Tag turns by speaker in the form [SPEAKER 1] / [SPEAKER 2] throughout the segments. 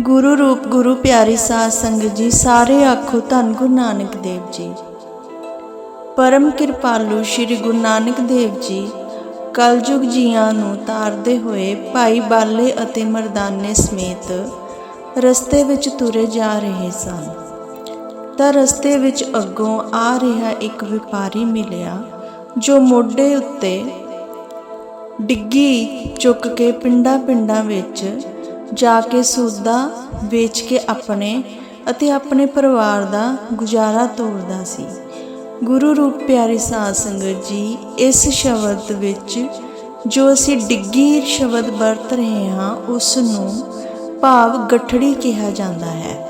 [SPEAKER 1] ਗੁਰੂ ਰੂਪ ਗੁਰੂ ਪਿਆਰੀ ਸਾਧ ਸੰਗਤ ਜੀ, ਸਾਰੇ ਆਖੋ ਧੰਨ ਗੁਰੂ ਨਾਨਕ ਦੇਵ ਜੀ। ਪਰਮ ਕਿਰਪਾਲੂ ਸ੍ਰੀ ਗੁਰੂ ਨਾਨਕ ਦੇਵ ਜੀ, ਕਲਯੁਗ ਜੀਆਂ ਨੂੰ ਤਾਰਦੇ ਹੋਏ ਭਾਈ ਬਾਲੇ ਅਤੇ ਮਰਦਾਨੇ ਸਮੇਤ ਰਸਤੇ ਵਿੱਚ ਤੁਰੇ ਜਾ ਰਹੇ ਸਨ। ਤਾਂ ਰਸਤੇ ਵਿੱਚ ਅੱਗੋਂ ਆ ਰਿਹਾ ਇੱਕ ਵਪਾਰੀ ਮਿਲਿਆ, ਜੋ ਮੋਢੇ ਉੱਤੇ ਡਿੱਗੀ ਚੁੱਕ ਕੇ ਪਿੰਡਾਂ ਪਿੰਡਾਂ ਵਿੱਚ ਜਾ ਕੇ ਸੌਦਾ ਵੇਚ ਕੇ ਆਪਣੇ ਅਤੇ ਆਪਣੇ ਪਰਿਵਾਰ ਦਾ ਗੁਜ਼ਾਰਾ ਤੋਰਦਾ ਸੀ। ਗੁਰੂ ਰੂਪ ਪਿਆਰੀ ਸਾਧ ਸੰਗਤ ਜੀ, ਇਸ ਸ਼ਬਦ ਵਿੱਚ ਜੋ ਅਸੀਂ ਡਿੱਗੀ ਸ਼ਬਦ ਵਰਤ ਰਹੇ ਹਾਂ ਉਸ ਨੂੰ ਭਾਵ ਗਠੜੀ ਕਿਹਾ ਜਾਂਦਾ ਹੈ।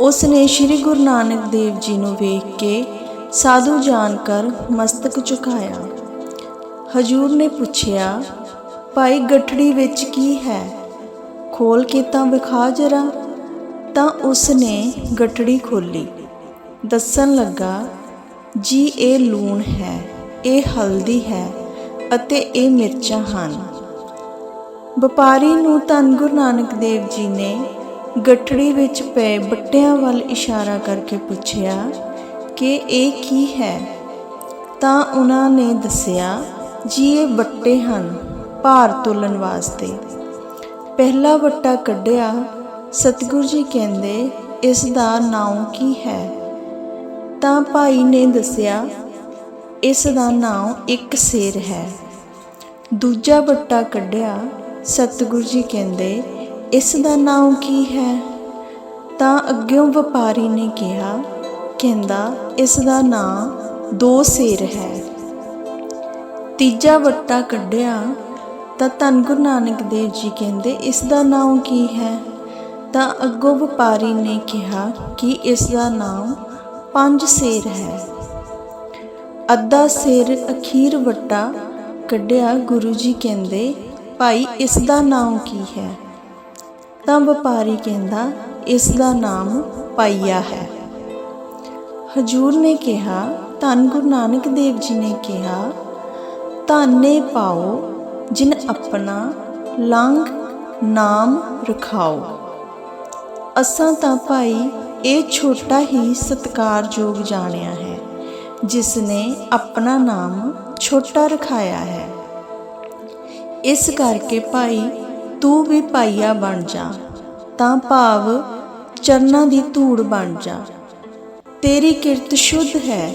[SPEAKER 1] ਉਸ ਨੇ ਸ੍ਰੀ ਗੁਰੂ ਨਾਨਕ ਦੇਵ ਜੀ ਨੂੰ ਵੇਖ ਕੇ ਸਾਧੂ ਜਾਣ ਕਰ ਮਸਤਕ ਝੁਕਾਇਆ। ਹਜੂਰ ਨੇ ਪੁੱਛਿਆ ਭਾਈ ਗੱਠੜੀ ਵਿੱਚ ਕੀ ਹੈ? ਖੋਲ ਕੇ ਤਾਂ ਵਿਖਾ ਜਰਾ। ਤਾਂ ਉਸ ਨੇ ਗਠੜੀ ਖੋਲੀ। ਦੱਸਣ ਲੱਗਾ, ਜੀ, ਇਹ ਲੂਣ ਹੈ, ਇਹ ਹਲਦੀ ਹੈ ਅਤੇ ਇਹ ਮਿਰਚਾਂ ਹਨ। ਵਪਾਰੀ ਨੂੰ ਧੰਨ ਗੁਰੂ ਨਾਨਕ ਦੇਵ ਜੀ ਨੇ ਗੱਠੜੀ ਵਿੱਚ ਪਏ ਬੱਟਿਆਂ ਵੱਲ ਇਸ਼ਾਰਾ ਕਰਕੇ ਪੁੱਛਿਆ ਕਿ ਇਹ ਕੀ ਹੈ? ਤਾਂ ਉਹਨਾਂ ਨੇ ਦੱਸਿਆ, ਜੀ, ਇਹ ਬੱਟੇ ਹਨ। ਭਾਰ ਤੋਲਣ ਵਾਸਤੇ। ਪਹਿਲਾ ਵੱਟਾ ਕੱਢਿਆ, ਸਤਿਗੁਰੂ ਜੀ ਕਹਿੰਦੇ ਇਸ ਦਾ ਨਾਮ ਕੀ ਹੈ? ਤਾਂ ਭਾਈ ਨੇ ਦੱਸਿਆ ਇਸ ਦਾ ਨਾਮ ਇੱਕ ਸੇਰ ਹੈ। ਦੂਜਾ ਵੱਟਾ ਕੱਢਿਆ, ਸਤਿਗੁਰੂ ਜੀ ਕਹਿੰਦੇ ਇਸ ਦਾ ਨਾਮ ਕੀ ਹੈ? ਤਾਂ ਅੱਗਿਓਂ ਵਪਾਰੀ ਨੇ ਕਿਹਾ, ਕਹਿੰਦਾ ਇਸ ਦਾ ਨਾਮ ਦੋ ਸੇਰ ਹੈ। ਤੀਜਾ ਵੱਟਾ ਕੱਢਿਆ ਤਾਂ ਧੰਨ ਗੁਰੂ ਨਾਨਕ ਦੇਵ ਜੀ ਕਹਿੰਦੇ, ਇਸ ਦਾ ਨਾਮ ਕੀ ਹੈ? ਤਾਂ ਅੱਗੋਂ ਵਪਾਰੀ ਨੇ ਕਿਹਾ ਕਿ ਇਸ ਦਾ ਨਾਮ ਪੰਜ ਸੇਰ ਹੈ। ਅੱਧਾ ਸੇਰ ਅਖੀਰ ਵੱਟਾ ਕੱਢਿਆ ਗੁਰੂ ਜੀ ਕਹਿੰਦੇ, ਭਾਈ, ਇਸ ਦਾ ਨਾਮ ਕੀ ਹੈ? ਤਾਂ ਵਪਾਰੀ ਕਹਿੰਦਾ, ਇਸ ਦਾ ਨਾਮ ਪਾਈਆ ਹੈ। ਹਜੂਰ ਨੇ ਕਿਹਾ, ਧੰਨ ਗੁਰੂ ਨਾਨਕ ਦੇਵ ਜੀ ਨੇ ਕਿਹਾ, ਧਾਨੇ ਪਾਓ ਜਿਨ ਆਪਣਾ ਲੰਗ ਨਾਮ ਰਖਾਓ। ਅਸਾਂ ਤਾਂ ਭਾਈ ਇਹ ਛੋਟਾ ਹੀ ਸਤਕਾਰਯੋਗ ਜਾਣਿਆ ਹੈ ਜਿਸ ਨੇ ਆਪਣਾ ਨਾਮ ਛੋਟਾ ਰਖਾਇਆ ਹੈ। ਇਸ ਕਰਕੇ ਭਾਈ ਤੂੰ ਵੀ ਪਾਈਆ ਬਣ ਜਾ, ਤਾਂ ਭਾਵ ਚਰਨਾਂ ਦੀ ਧੂੜ ਬਣ ਜਾ। ਤੇਰੀ ਕਿਰਤ ਸ਼ੁੱਧ ਹੈ,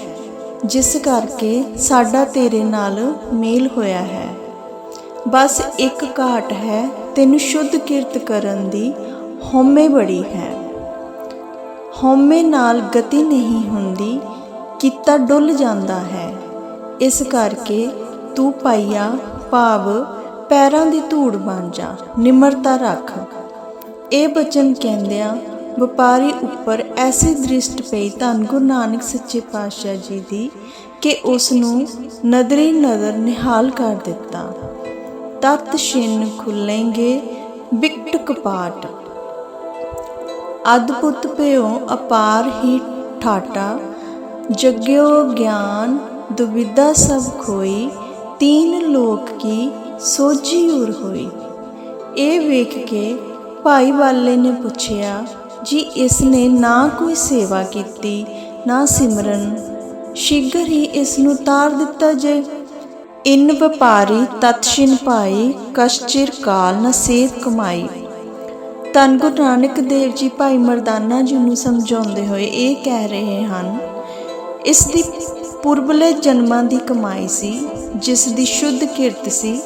[SPEAKER 1] ਜਿਸ ਕਰਕੇ ਸਾਡਾ ਤੇਰੇ ਨਾਲ ਮੇਲ ਹੋਇਆ ਹੈ। ਬਸ ਇੱਕ ਘਾਟ ਹੈ, ਤੈਨੂੰ ਸ਼ੁੱਧ ਕਿਰਤ ਕਰਨ ਦੀ ਹਉਮੈ ਬੜੀ ਹੈ। ਹਉਮੈ ਨਾਲ ਗਤੀ ਨਹੀਂ ਹੁੰਦੀ, ਕੀਤਾ ਡੁੱਲ ਜਾਂਦਾ ਹੈ। ਇਸ ਕਰਕੇ ਤੂੰ ਪਾਈਆ ਭਾਵ, ਪੈਰਾਂ ਦੀ ਧੂੜ ਬਣ ਜਾ, ਨਿਮਰਤਾ ਰੱਖ। ਇਹ ਬਚਨ ਕਹਿੰਦਿਆਂ ਵਪਾਰੀ ਉੱਪਰ ਐਸੀ ਦ੍ਰਿਸ਼ਟ ਪਈ ਧੰਨ ਗੁਰੂ ਨਾਨਕ ਸੱਚੇ ਪਾਤਸ਼ਾਹ ਜੀ ਦੀ ਕਿ ਉਸ ਨੂੰ ਨਦਰੀ ਨਜ਼ਰ ਨਿਹਾਲ ਕਰ ਦਿੱਤਾ। ਤਤ ਛਿਨ ਖੁੱਲेंगे ਬਿਕਟ ਕਪਾਟ ਅਦਭੁਤ ਭਇਓ ਅਪਾਰ ਹੀ ਠਾਟਾ, ਜਗਿਓ ਗਿਆਨ ਦੁਬਿਧਾ ਸਭ ਖੋਈ, ਤੀਨ ਲੋਕ ਕੀ ਸੋਝੀ ਉਰ ਹੋਈ। ਇਹ ਵੇਖ ਕੇ ਭਾਈ ਵਾਲੇ ਨੇ ਪੁੱਛਿਆ, ਜੀ ਇਸ ਨੇ ਨਾ ਕੋਈ ਸੇਵਾ ਕੀਤੀ, ਨਾ ਸਿਮਰਨ, ਸ਼ੀਘਰ ਹੀ ਇਸ ਨੂੰ ਤਾਰ ਦਿੱਤਾ ਜੇ ਇਨ ਵਪਾਰੀ ਤਤਸ਼ਿਨ ਭਾਈ ਕਸ਼ਚਿਰ ਕਾਲ ਨ ਸੇਤ ਕਮਾਈ। ਧੰਨ ਗੁਰੂ ਨਾਨਕ ਦੇਵ ਜੀ ਭਾਈ ਮਰਦਾਨਾ ਜੀ ਨੂੰ ਸਮਝਾਉਂਦੇ ਹੋਏ ਇਹ ਕਹਿ ਰਹੇ ਹਨ, ਇਸ ਦੀ ਪੁਰਬਲੇ ਜਨਮਾਂ ਦੀ ਕਮਾਈ ਸੀ, ਜਿਸ ਦੀ ਸ਼ੁੱਧ ਕਿਰਤ ਸੀ,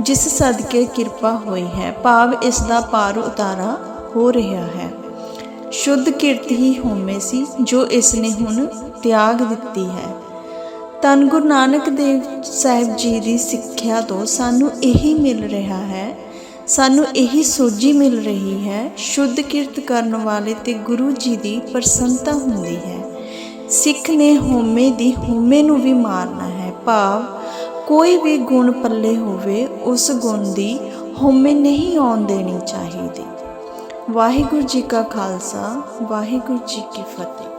[SPEAKER 1] ਜਿਸ ਸਦਕੇ ਕਿਰਪਾ ਹੋਈ ਹੈ, ਭਾਵ ਇਸ ਦਾ ਪਾਰ ਉਤਾਰਾ ਹੋ ਰਿਹਾ ਹੈ। ਸ਼ੁੱਧ ਕਿਰਤ ਹੀ ਹੋਮੇ ਸੀ, ਜੋ ਇਸ ਨੇ ਹੁਣ ਤਿਆਗ ਦਿੱਤੀ ਹੈ। ਧੰਨ ਗੁਰੂ ਨਾਨਕ ਦੇਵ ਸਾਹਿਬ ਜੀ ਦੀ ਸਿੱਖਿਆ ਤੋਂ ਸਾਨੂੰ ਇਹੀ ਮਿਲ ਰਿਹਾ ਹੈ। ਸਾਨੂੰ ਇਹੀ ਸੋਝੀ ਮਿਲ ਰਹੀ ਹੈ। ਸ਼ੁੱਧ ਕਿਰਤ ਕਰਨ ਵਾਲੇ ਤੇ ਗੁਰੂ ਜੀ ਦੀ ਪ੍ਰਸੰਨਤਾ ਹੁੰਦੀ ਹੈ। ਸਿੱਖ ਨੇ ਹੋਮੇ ਦੀ ਹੋਮੇ ਨੂੰ ਵੀ ਮਾਰਨਾ ਹੈ। ਭਾਵ ਕੋਈ ਵੀ ਗੁਣ ਪੱਲੇ ਹੋਵੇ, ਉਸ ਗੁਣ ਦੀ ਹੋਮੇ ਨਹੀਂ ਆਉਣ ਦੇਣੀ ਚਾਹੀਦੀ। ਵਾਹਿਗੁਰੂ ਜੀ ਕਾ ਖਾਲਸਾ, ਵਾਹਿਗੁਰੂ ਜੀ ਕੀ ਫਤਿਹ।